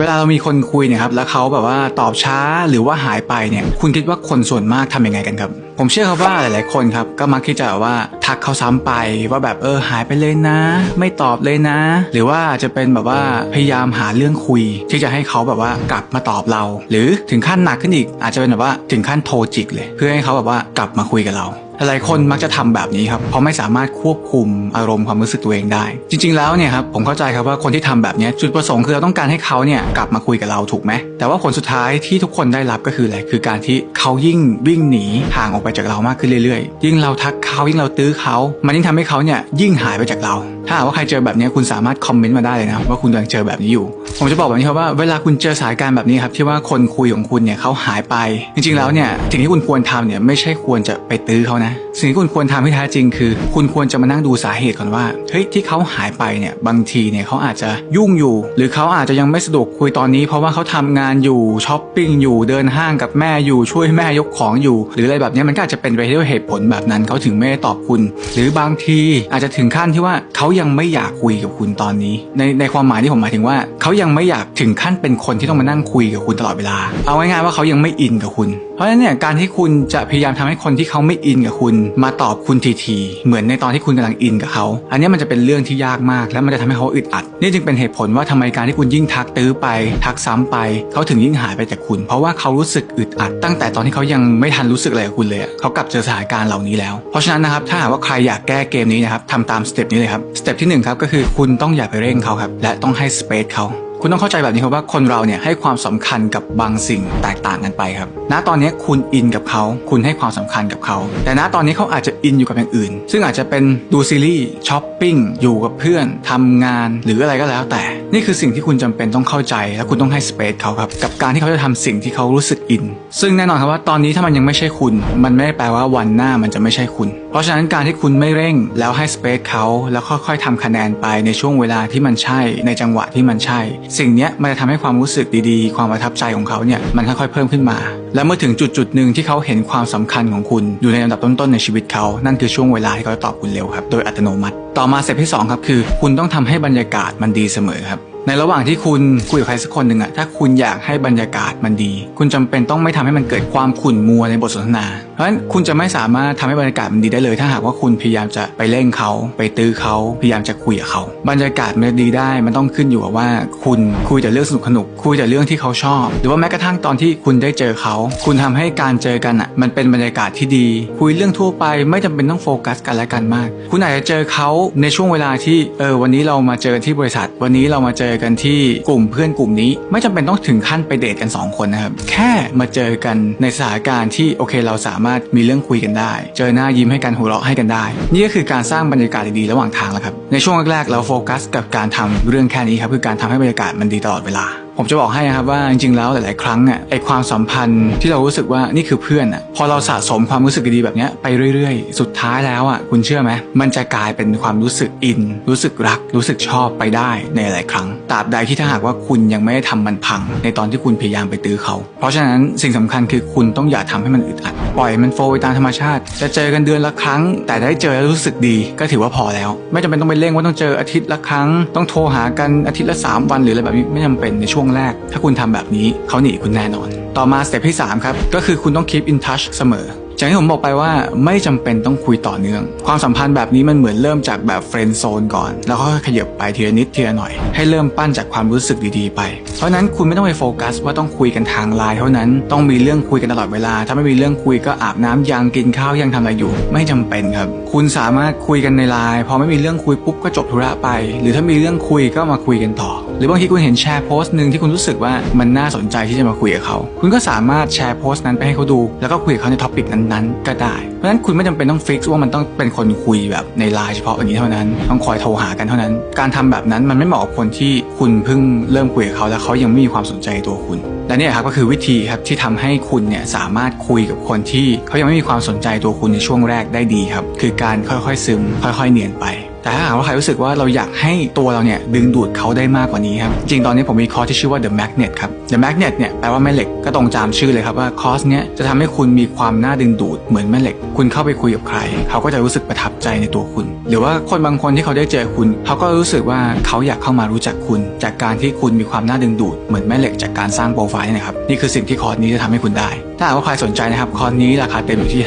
เวลาเรามีคนคุยเนี่ยครับแล้วเขาแบบว่าตอบช้าหรือว่าหายไปเนี่ยคุณคิดว่าคนส่วนมากทำยังไงกันครับ ผมเชื่อครับว่าหลาย ๆ คนครับก็มักที่จะแบบว่า ทักเขาซ้ำไปว่าแบบเออหายไปเลยนะ ไม่ตอบเลยนะ หรือว่าจะเป็นแบบว่าพยายามหาเรื่องคุย ที่จะให้เขาแบบว่ากลับมาตอบเรา หรือถึงขั้นหนักขึ้นอีก อาจจะเป็นแบบว่าถึงขั้นโทรจิกเลย เพื่อให้เขาแบบว่ากลับมาคุยกับเราหลายคนมักจะทำแบบนี้ครับเพราะไม่สามารถควบคุมอารมณ์ความรู้สึกตัวเองได้ จริง ๆ แล้วเนี่ยครับผมเข้าใจครับว่าคนที่ทำแบบนี้จุดประสงค์คือเราต้องการให้เขาเนี่ยกลับมาคุยกับเราถูกไหมแต่ว่าผลสุดท้ายที่ทุกคนได้รับก็คืออะไรคือการที่เขายิ่งวิ่งหนีห่างออกไปจากเรามากขึ้นเรื่อยๆ ยิ่งเราทักเขายิ่งเราตื้อเขา มันยิ่งทำให้เขาเนี่ยยิ่งหายไปจากเรา ถ้าหากว่าใครเจอแบบนี้คุณสามารถคอมเมนต์มาได้เลยนะว่าคุณกำลังเจอแบบนี้อยู่ ผมจะบอกแบบนี้ครับว่าเวลาคุณเจอสถานการณ์แบบนี้ครับที่ว่าคนคุยของคุณเนี่ยเขาหายไป จริงๆแล้วเนี่ยสิ่งที่คุณควรทำเนี่ยไม่ใช่ควรจะไปตื้อเขานะ สิ่งที่คุณควรทำที่แท้จริงคือ คุณควรจะมานั่งดูสาเหตุก่อนว่าเฮ้ยที่เขาหายไปเนี่ยบางทีเนี่ยเขาอาจจะยุ่งอยู่ หรือเขาอาจจะยังไม่สะดวกคุยตอนนี้ เพราะว่าเขาทำงานอยู่ช้อปปิ้งอยู่เดินห้างกับแม่อยู่ช่วยแม่ยกของอยู่ หรืออะไรแบบนี้มันก็อาจจะเป็นไปด้วยเหตุผลแบบนั้นเขาถึงไม่ได้ตอบคุณ หรือบางทีอาจจะถึงขั้นที่ว่าเขายังไม่อยากคุยกับคุณตอนนี้ ในในความหมายที่ผมหมายถึงว่า เขายังไม่อยากถึงขั้นเป็นคนที่ต้องมานั่งคุยกับคุณตลอดเวลา เอาง่ายๆว่าเขายังไม่อินกับคุณ เพราะฉะนั้นเนี่ยการที่คุณจะพยายามทำให้คนที่เขาไม่อินกับคุณ มาตอบคุณทีๆเหมือนในตอนที่คุณกำลังอินกับเขา อันนี้มันจะเป็นเรื่องที่ยากมาก และมันจะทำให้เขาอึดอัด นี่จึงเป็นเหตุผลว่าทำไมการที่คุณยิ่งทักตื้อไป ทักซ้ำไป เขาถึงยิ่งหายไปจากคุณ เพราะว่าเขารู้สึกอึดอัด ตั้งแต่ตอนที่เขายังไม่ทันรู้สึกอะไรกับคุณเลยเขากลับเจอสถานการณ์เหล่านี้แล้ว เพราะฉะนั้นนะครับถ้าหากว่าใครอยากแก้เกมนี้นะครับทำตามสเต็ปนี้เลยครับสเต็ปที่หนึ่งครับก็คือคุณต้องอย่าไปเร่งเขาครับและต้องให้สเปซเขา คุณต้องเข้าใจแบบนี้ครับว่าคนเราเนี่ยให้ความสำคัญกับบางสิ่งแตกต่างกันไปครับ ณ ตอนนี้คุณอินกับเขา คุณให้ความสำคัญกับเขา แต่ณ ตอนนี้เขาอาจจะอินอยู่กับอย่างอื่น ซึ่งอาจจะเป็นดูซีรีส์ ช้อปปิ้ง อยู่กับเพื่อนทำงาน หรืออะไรก็แล้วแต่ นี่คือสิ่งที่คุณจำเป็นต้องเข้าใจ และคุณต้องให้สเปซเขาครับ กับการที่เขาจะทำสิ่งที่เขารู้สึกอิน ซึ่งแน่นอนครับว่าตอนนี้ถ้ามันยังไม่ใช่คุณ มันไม่ได้แปลว่าวันหน้ามันจะไม่ใช่คุณ เพราะฉะนั้นการที่คุณไม่เร่ง แล้วให้สเปซเขา แล้วค่อยๆทำคะแนนไปในช่วงเวลาที่มันใช่ ในจังหวะที่มันใช่สิ่งนี้มันจะทำให้ความรู้สึกดีๆ ความประทับใจของเขาเนี่ยมันค่อยๆเพิ่มขึ้นมา และเมื่อถึงจุดจุดๆหนึ่งที่เขาเห็นความสำคัญของคุณอยู่ในลำดับต้นๆในชีวิตเขา นั่นคือช่วงเวลาที่เขาจะตอบคุณเร็วครับโดยอัตโนมัติ ต่อมาสเต็จที่สองครับคือ คุณต้องทำให้บรรยากาศมันดีเสมอครับ ในระหว่างที่คุณคุยกับใครสักคนหนึ่งอะถ้าคุณอยากให้บรรยากาศมันดี คุณจำเป็นต้องไม่ทำให้มันเกิดความขุ่นมัวในบทสนทนา เพราะฉะนั้นคุณจะไม่สามารถทำให้บรรยากาศมันดีได้เลย ถ้าหากว่าคุณพยายามจะไปเร่งเขาไปตื้อเขาพยายามจะคุยกับเขา บรรยากาศมันจะดีได้มันต้องขึ้นอยู่กับว่า คุณคุยแต่เรื่องสนุกสนุกคุยแต่เรื่องที่เขาชอบ หรือว่าแม้กระทั่งตอนที่คุณได้เจอเขา คุณทำให้การเจอกันอะมันเป็นบรรยากาศที่ดี คุยเรื่องทั่วไปไม่จำเป็นต้องโฟกัสกันและกันมาก คุณอาจจะเจอเขาในช่วงเวลาที่เออวันนี้เรามาเจอที่บริษัท วันนี้เรามาเจอกันที่กลุ่มเพื่อนกลุ่มนี้ ไม่จำเป็นต้องถึงขั้นไปเดทกันสองคนนะครับ แค่มาเจอกันในสถานการณ์ที่โอเคเราสามารถมีเรื่องคุยกันได้ เจอหน้ายิ้มให้กันหัวเราะให้กันได้ นี่ก็คือการสร้างบรรยากาศดีๆระหว่างทางแล้วครับในช่วงแรกๆเราโฟกัส กับการทำเรื่องแค่นี้ครับคือการทำให้บรรยากาศมันดีตลอดเวลา ผมจะบอกให้นะครับว่าจริงๆแล้วหลายๆครั้งอะไอความสัมพันธ์ที่เรารู้สึกว่านี่คือเพื่อนอะพอเราสะสมความรู้สึกดีๆแบบเนี้ยไปเรื่อยๆ สุดท้ายแล้วอะคุณเชื่อไหมมันจะกลายเป็นความรู้สึกอิน รู้สึกรัก รู้สึกชอบไปได้ในหลายครั้งตราบใดที่ถ้าหากว่าคุณยังไม่ได้ทำมันพัง ในตอนที่คุณพยายามไปตื้อเขา เพราะฉะนั้นสิ่งสำคัญคือคุณต้องอย่าทำให้มันอึดอัดปล่อยมันโฟว์ไปตามธรรมชาติ จะเจอกันเดือนละครั้ง แต่ได้เจอแล้วรู้สึกดีก็ถือว่าพอแล้ว ไม่จำเป็นต้องไปเร่งว่าต้องเจออาทิตย์ละครั้ง ต้องโทรหากันอาทิตย์ละสามวันหรืออะไรแบบนี้ไม่จำเป็นในช่วงแรก ถ้าคุณทำแบบนี้เขาหนีคุณแน่นอน ต่อมาสเต็ปที่ 3 ครับ ก็คือคุณต้อง keep in touch เสมออย่างที่ผมบอกไปว่าไม่จำเป็นต้องคุยต่อเนื่อง ความสัมพันธ์แบบนี้มันเหมือนเริ่มจากแบบเฟรนด์โซนก่อน แล้วก็ขยับไปทีละนิดทีละหน่อย ให้เริ่มปั้นจากความรู้สึกดีๆไป เพราะนั้นคุณไม่ต้องไปโฟกัสว่าต้องคุยกันทางไลน์เท่านั้นต้องมีเรื่องคุยกันตลอดเวลา ถ้าไม่มีเรื่องคุยก็อาบน้ำยังกินข้าวยังทำอะไรอยู่ ไม่จำเป็นครับ คุณสามารถคุยกันในไลน์พอไม่มีเรื่องคุยปุ๊บก็จบธุระไป หรือถ้ามีเรื่องคุยก็มาคุยกันต่อ หรือบางทีคุณเห็นแชร์โพสต์หนึ่งที่คุณรู้สึกว่ามันน่าสนใจที่จะมาคุยกับเขา คุณก็สามารถแชร์โพสต์นั้นไปให้เขาดู แล้วก็คุยกับเขาในท็อปิกนั้นๆ ก็ได้ เพราะฉะนั้นคุณไม่จำเป็นต้องฟิกซ์ว่ามันต้องเป็นคนคุยแบบในไลน์เฉพาะอย่างนี้เท่านั้น ต้องคอยโทรหากันเท่านั้น การทำแบบนั้นมันไม่เหมาะกับคนที่คุณเพิ่งเริ่มคุยกับเขาแล้วเขายังไม่มีความสนใจตัวคุณ และนี่ครับก็คือวิธีครับที่ทำให้คุณเนี่ยสามารถคุยกับคนที่เขายังไม่มีความสนใจตัวคุณในช่วงแรกได้ดีครับคือการค่อยๆซึม ค่อย ๆ เนียนไป แต่ถ้าหากว่าใครรู้สึกว่าเราอยากให้ตัวเราเนี่ยดึงดูดเขาได้มากกว่านี้ครับ จริงตอนนี้ผมมีคอร์สที่ชื่อว่า The Magnet ครับ The Magnet เนี่ยแปลว่าแม่เหล็กก็ตรงตามชื่อเลยครับว่าคอร์สเนี้ยจะทำให้คุณมีความน่าดึงดูดเหมือนแม่เหล็ก คุณเข้าไปคุยกับใคร เขาก็จะรู้สึกประทับใจในตัวคุณ หรือว่าคนบางคนที่เขาได้เจอคุณ เขาก็รู้สึกว่าเขาอยากเข้ามารู้จักคุณ จากการที่คุณมีความน่าดึงดูดเหมือนแม่เหล็กจากการสร้างโปรไฟล์นยนะครับนี่คือสิ่งที่คอร์สนี้จะทำให้คุณได้ ถ้าหากว่าใครสนใจนะครับคอร์สนี้ราคาเต็มอยู่ที่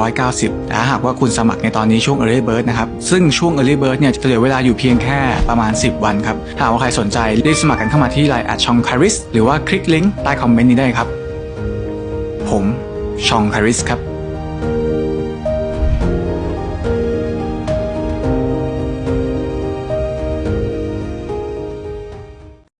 5,990แต่ถ้าหากว่าคุณสมัครในตอนนี้ช่วง Early Bird นะครับ ซึ่งช่วง Early Bird เนี่ยจะเหลือเวลาอยู่เพียงแค่ประมาณ 10 วันครับ ถ้าหากว่าใครสนใจรีบสมัครกันเข้ามาที่ไลน์แอดชองคาริสหรือว่าคลิกลิงก์ใต้คอมเมนต์นี้ได้ครับ ผมชองคาริสครับ